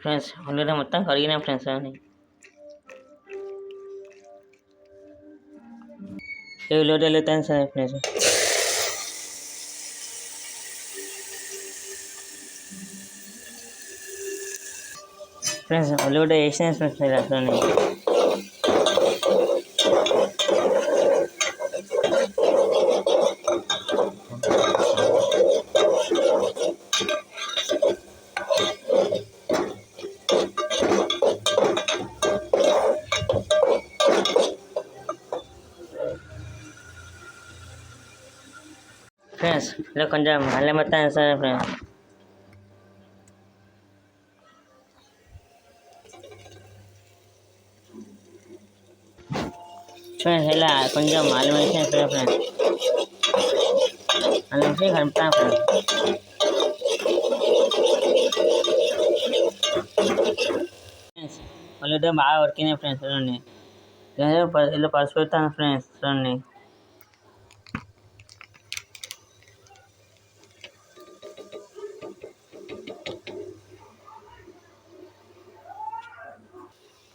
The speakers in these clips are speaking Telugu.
ఫ్రెండ్స్ ఉల్లిగడ్డ మొత్తం కడిగిన ఫ్రెండ్స్ అని ఏ ఉల్లిగడ్డ వెళ్తాను సార్ ఫ్రెండ్స్. ఫ్రెండ్స్ ఉల్లిగడ్డ వేసిన ఫ్రెండ్స్ అసలు అట్లనే ఫ్రెండ్స్ ఇలా కొంచెం అల్లం మొత్తం వేస్తాను ఫ్రెండ్స్ ఫ్రెండ్స్ ఇలా కొంచెం అల్లం వేసిన ఫ్రెండ్స్ అల్లం వేసి కలుపుతాను ఫ్రెండ్స్ ఫ్రెండ్స్ ఉల్లిగడ్డ బాగా ఉడికినాయి ఫ్రెండ్స్ చూడండి ఇలా ప- ఇలా పసుపు పెడతాను ఫ్రెండ్స్ చూడండి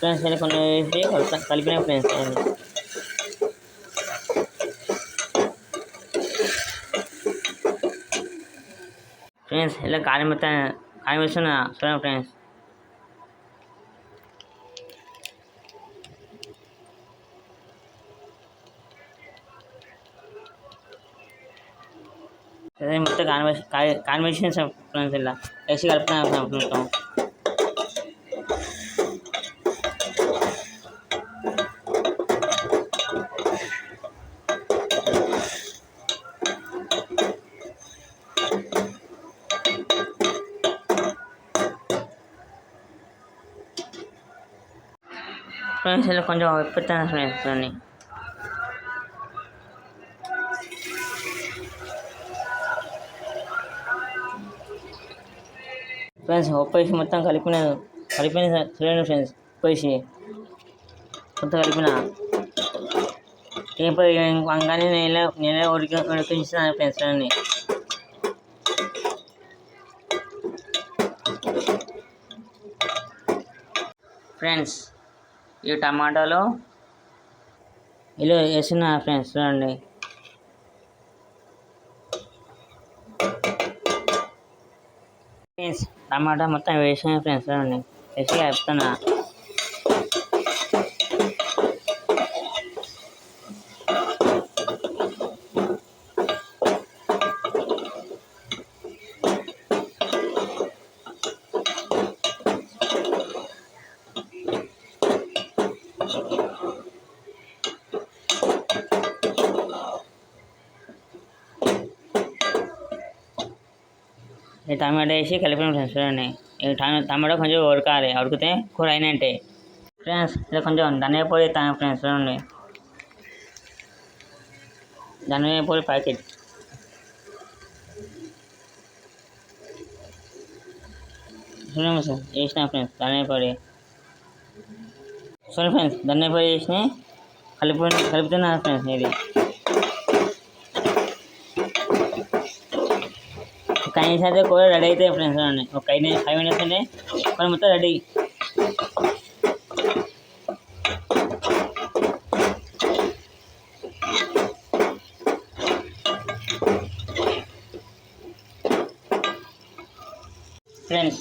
ఫ్రెండ్స్ ఇలా కొన్ని వేసి కలుపుతా కలిపిన ఫ్రెండ్స్ చూడండి ఫ్రెండ్స్ ఇలా కారం మొత్తం కారం వేస్తున్నా చూడండి ఫ్రెండ్స్ అదే మొత్తం కాన్వర్స్ కాన్వర్సేషన్ ఫ్రెండ్స్ ఇలా వేసి కలుపుతున్నాను ఫ్రెండ్స్ మొత్తం ఫ్రెండ్స్ ఇలా కొంచెం పెట్టాను ఫ్రెండ్స్ చూడండి ఫ్రెండ్స్ ఉప్పు వేసి మొత్తం కలిపిన కలిపిన చూడండి ఫ్రెండ్స్ ఉప్పు వేసి మొత్తం కలిపిన ఇప్పుడు వంకాయ నెల నెల ఉడికి ఉడికించుతాను ఫ్రెండ్స్ చూడండి ఫ్రెండ్స్ ఈ టమాటాలో. ఇలా వేసిన ఫ్రెండ్స్ చూడండి. ఫ్రెండ్స్ టమాటా మొత్తం వేసిన ఫ్రెండ్స్ చూడండి. వేసి చెప్తున్నా టమాటా వేసి కలిపిన ఫ్రెండ్స్ చూడండి ఈ టమా- టమాటా కొంచెం ఉడకాలి ఉడికితే కూర అయినట్టే ఫ్రెండ్స్ ఇలా కొంచెం ధనియా పొడి వేస్తాను ఫ్రెండ్స్ చూడండి ధనియా పొడి ప్యాకెట్ చూడండి సార్ వేసిన ఫ్రెండ్స్ ధనియా పొడి చూడండి ఫ్రెండ్స్ ధనియా పొడి వేసిన కలిపి కలుపుతున్నాను ఫ్రెండ్స్ ఇది ఒక అయితే కూర రెడీ అవుతాయి ఫ్రెండ్స్ చూడండి ఒక ఐదు ఫైవ్ మినిట్స్ అండి కూర మొత్తం రెడీ. ఫ్రెండ్స్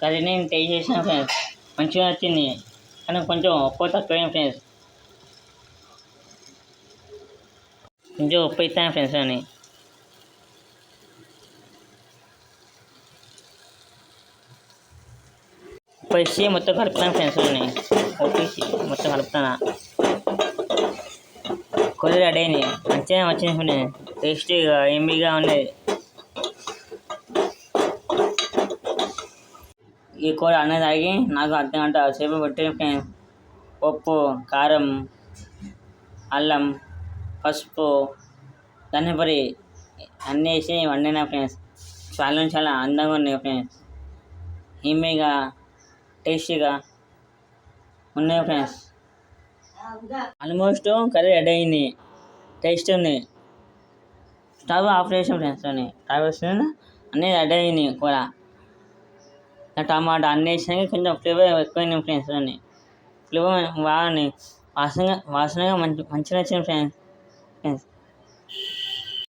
కర్రీ నేను టేస్ట్ చేసాను ఫ్రెండ్స్. మంచిగా నచ్చింది కానీ కొంచెం ఉప్పు తక్కువే ఫ్రెండ్స్. కొంచెం ఉప్పు ఇస్తాను ఫ్రెండ్స్ అని ఉప్పు మొత్తం కలుపుతాను ఫ్రెండ్స్ అని మొత్తం కలుపుతాను కూర రెడీ అయింది మంచిగా వచ్చింది ఫ్రెండ్స్ టేస్టీగా ఎంబీగా ఉండేది ఈ కూర అనేది తాగి నాకు అర్ధ గంట సేపు పెట్టే ఫ్రెండ్స్ ఉప్పు కారం అల్లం పసుపు ధనియపొడి అన్నీ వేసి వండిన ఫ్రెండ్స్ చాలా చాలా అందంగా ఉన్నాయి ఫ్రెండ్స్ ఈమెగా టేస్టీగా ఉన్నాయి ఫ్రెండ్స్. ఆల్మోస్ట్ కర్రీ రెడీ అయింది. టేస్ట్ ఉంది. స్టవ్ ఆఫ్ చేసాం ఫ్రెండ్స్ అని. స్టవ్ వేసిన అన్నీ రెడీ అయింది కూర టమాటా అన్నీ వేసినాక కొంచెం ఫ్లేవర్ ఎక్కువైంది ఫ్రెండ్స్ అని. ఫ్లేవర్ బాగుంది. వాసనగా వాసనగా మంచి మంచిగా వచ్చింది ఫ్రెండ్స్. ఫ్రెండ్స్.